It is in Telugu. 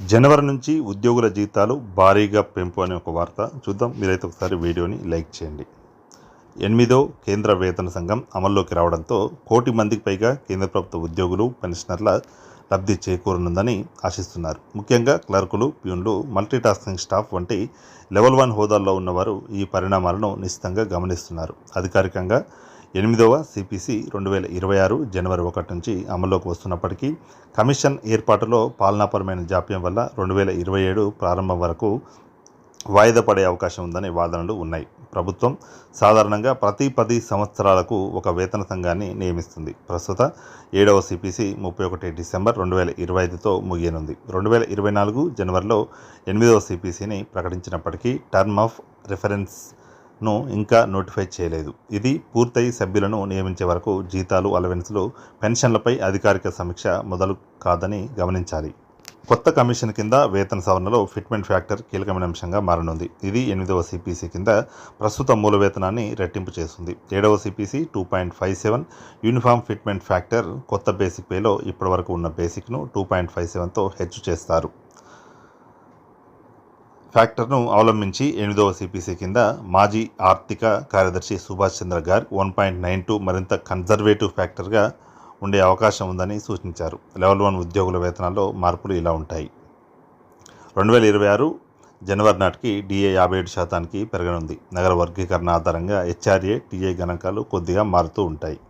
జనవరి నుంచి ఉద్యోగుల జీతాలు భారీగా పెంపు అనే ఒక వార్త చూద్దాం. మీరైతే ఒకసారి వీడియోని లైక్ చేయండి. ఎనిమిదో కేంద్ర వేతన సంఘం అమల్లోకి రావడంతో కోటి మందికి పైగా కేంద్ర ప్రభుత్వ ఉద్యోగులు పెన్షనర్ల లబ్ధి చేకూరనుందని ఆశిస్తున్నారు. ముఖ్యంగా క్లర్కులు ప్యూన్లు మల్టీటాస్కింగ్ స్టాఫ్ వంటి లెవెల్ వన్ హోదాల్లో ఉన్నవారు ఈ పరిణామాలను నిశ్చితంగా గమనిస్తున్నారు. అధికారికంగా ఎనిమిదవ సిపిసి రెండు వేల ఇరవై ఆరు జనవరి ఒకటి నుంచి అమల్లోకి వస్తున్నప్పటికీ కమిషన్ ఏర్పాటులో పాలనాపరమైన జాప్యం వల్ల రెండు వేల ఇరవై ఏడు ప్రారంభం వరకు వాయిదా పడే అవకాశం ఉందనే వాదనలు ఉన్నాయి. ప్రభుత్వం సాధారణంగా ప్రతి పది సంవత్సరాలకు ఒక వేతన సంఘాన్ని నియమిస్తుంది. ప్రస్తుత ఏడవ సిపిసి ముప్పై ఒకటి డిసెంబర్ రెండు వేల ఇరవై ఐదుతో ముగియనుంది. రెండు వేల ఇరవై నాలుగు జనవరిలో ఎనిమిదవ సిపిసిని ప్రకటించినప్పటికీ టర్మ్ ఆఫ్ రిఫరెన్స్ ను ఇంకా నోటిఫై చేయలేదు. ఇది పూర్తయి సభ్యులను నియమించే వరకు జీతాలు అలవెన్స్లు పెన్షన్లపై అధికారిక సమీక్ష మొదలు కాదని గమనించాలి. కొత్త కమిషన్ కింద వేతన సవరణలో ఫిట్మెంట్ ఫ్యాక్టర్ కీలకమైన అంశంగా మారనుంది. ఇది ఎనిమిదవ సిపిసి కింద ప్రస్తుత మూల వేతనాన్ని రెట్టింపు చేస్తుంది. ఏడవ CPC two point five seven uniform fitment factor కొత్త బేసిక్ పేలో ఇప్పటివరకు ఉన్న బేసిక్ను టూ పాయింట్ ఫైవ్ సెవెన్తో హెచ్చు చేస్తారు. ఫ్యాక్టర్ను అవలంబించి ఎనిమిదవ సిపిసి కింద మాజీ ఆర్థిక కార్యదర్శి Subhash Chandra Garg one point nine two మరింత కన్జర్వేటివ్ ఫ్యాక్టర్గా ఉండే అవకాశం ఉందని సూచించారు. లెవెల్ వన్ ఉద్యోగుల వేతనాల్లో మార్పులు ఇలా ఉంటాయి. రెండు వేల ఇరవై ఆరు జనవరి నాటికి డిఏ యాభై ఏడు శాతానికి పెరగనుంది. నగర వర్గీకరణ ఆధారంగా హెచ్ఆర్ఏ టీఏ గణాంకాలు కొద్దిగా మారుతూ ఉంటాయి.